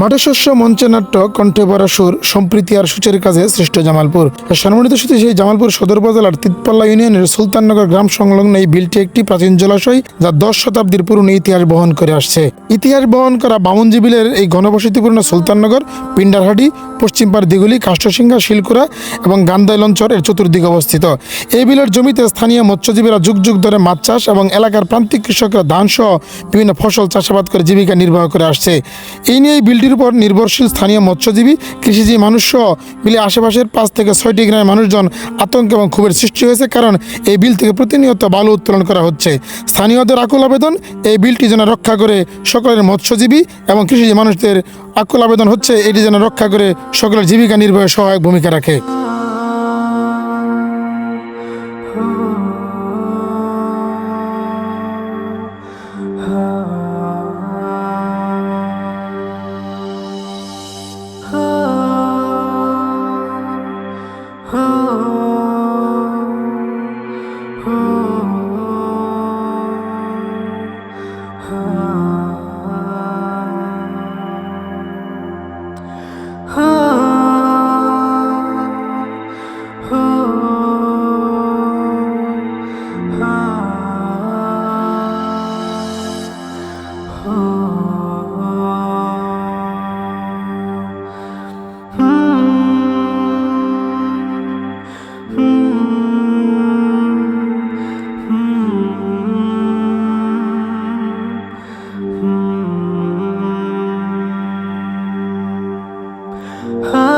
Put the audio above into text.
মাঠে শস্য মঞ্চে নাট্য, কণ্ঠে ভরা সুর, সম্প্রীতি আর সূচের কাজে শ্রেষ্ঠ জামালপুর। সম্মানিত সাথে সেই জামালপুর সদর উপজেলার তিতপাল্লা ইউনিয়নের সুলতাননগর গ্রাম সংলগ্ন এই বিলটি একটি প্রাচীন জলাশয় যা দশ শতাব্দীর পুরনো ইতিহাস বহন করে আসছে। ইতিহাস বহন করা বামুনজি বিলের এই ঘনবসতিপূর্ণ সুলতাননগর পিন্ডারহাটি পশ্চিমপাড় দিগুলি কাষ্টসিংহা শিলকুড়া এবং গান্দাই লঞ্চর এর চতুর্দিকে অবস্থিত। এই বিলের জমিতে স্থানীয় মৎস্যজীবীরা যুগ যুগ ধরে মাছ চাষ এবং এলাকার প্রান্তিক কৃষকরা ধান সহ বিভিন্ন ফসল চাষাবাদ করে জীবিকা নির্বাহ করে আসছে। এই নিয়ে এই পোলট্রির উপর নির্ভরশীল স্থানীয় মৎস্যজীবী, কৃষিজীবী মানুষসহ বিলে আশেপাশের পাঁচ থেকে ছয়টি গ্রামের মানুষজন আতঙ্ক এবং ক্ষোভের সৃষ্টি হয়েছে কারণ এই বিল থেকে প্রতিনিয়ত বালু উত্তোলন করা হচ্ছে। স্থানীয়দের আকুল আবেদন, এই বিলটি যেন রক্ষা করে সকলের মৎস্যজীবী এবং কৃষিজীবী মানুষদের আকুল আবেদন হচ্ছে, এটি যেন রক্ষা করে সকলের জীবিকা নির্বাহে সহায়ক ভূমিকা রাখে। oh, Oh. Huh?